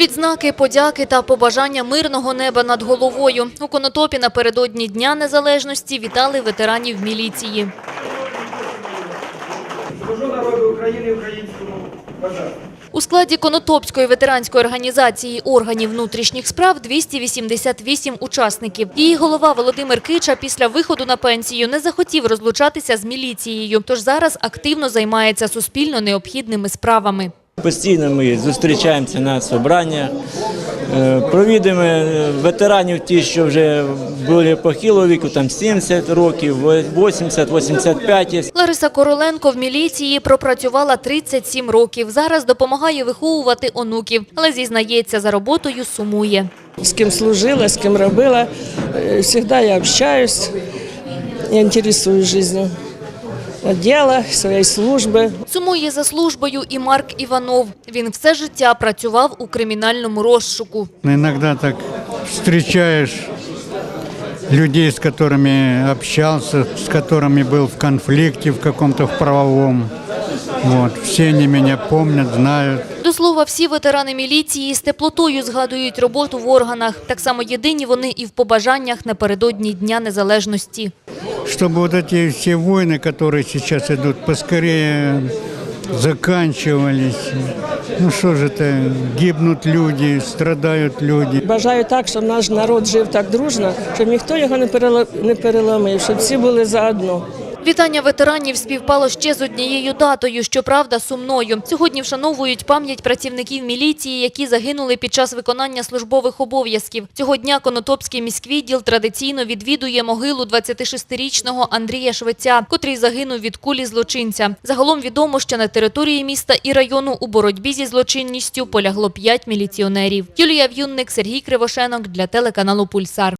Відзнаки, подяки та побажання мирного неба над головою. У Конотопі напередодні Дня Незалежності вітали ветеранів міліції. Служу народу України українському бажаю. У складі Конотопської ветеранської організації органів внутрішніх справ 288 учасників. Її голова Володимир Кича після виходу на пенсію не захотів розлучатися з міліцією, тож зараз активно займається суспільно необхідними справами. Постійно ми зустрічаємося на собраннях, е, провідуємо е, ветеранів, ті, що вже були похилого віку, там 70 років, 80, 85. Лариса Короленко в міліції пропрацювала 37 років. Зараз допомагає виховувати онуків, але зізнається, за роботою сумує. С кем служила, с кем робила. Э, Всегда я общаюсь, я интересуюсь жизнью отдела, своей службы. Сумує за службою і Марк Іванов. Він все життя працював у кримінальному розшуку. Иногда так встречаешь людей, с которыми общался, с которыми был в конфликте в каком-то в правовом. Вот. Все они меня помнят, знают. До слова, всі ветерани міліції з теплотою згадують роботу в органах. Так само єдині вони і в побажаннях напередодні Дня Незалежності. Чтобы вот эти все войны, которые сейчас идут, поскорее заканчивались. Ну что же это, гибнут люди, страдают люди. Бажаю так, щоб наш народ жив так дружно, щоб ніхто його не перела- не переламив, щоб всі були заодно. Вітання ветеранів співпало ще з однією датою, щоправда, сумною. Сьогодні вшановують пам'ять працівників міліції, які загинули під час виконання службових обов'язків. Цього дня Конотопський міськвідділ традиційно відвідує могилу 26-річного Андрія Швеця, котрий загинув від кулі злочинця. Загалом відомо, що на території міста і району у боротьбі зі злочинністю полягло п'ять міліціонерів. Юлія В'юнник, Сергій Кривошенок для телеканалу Пульсар.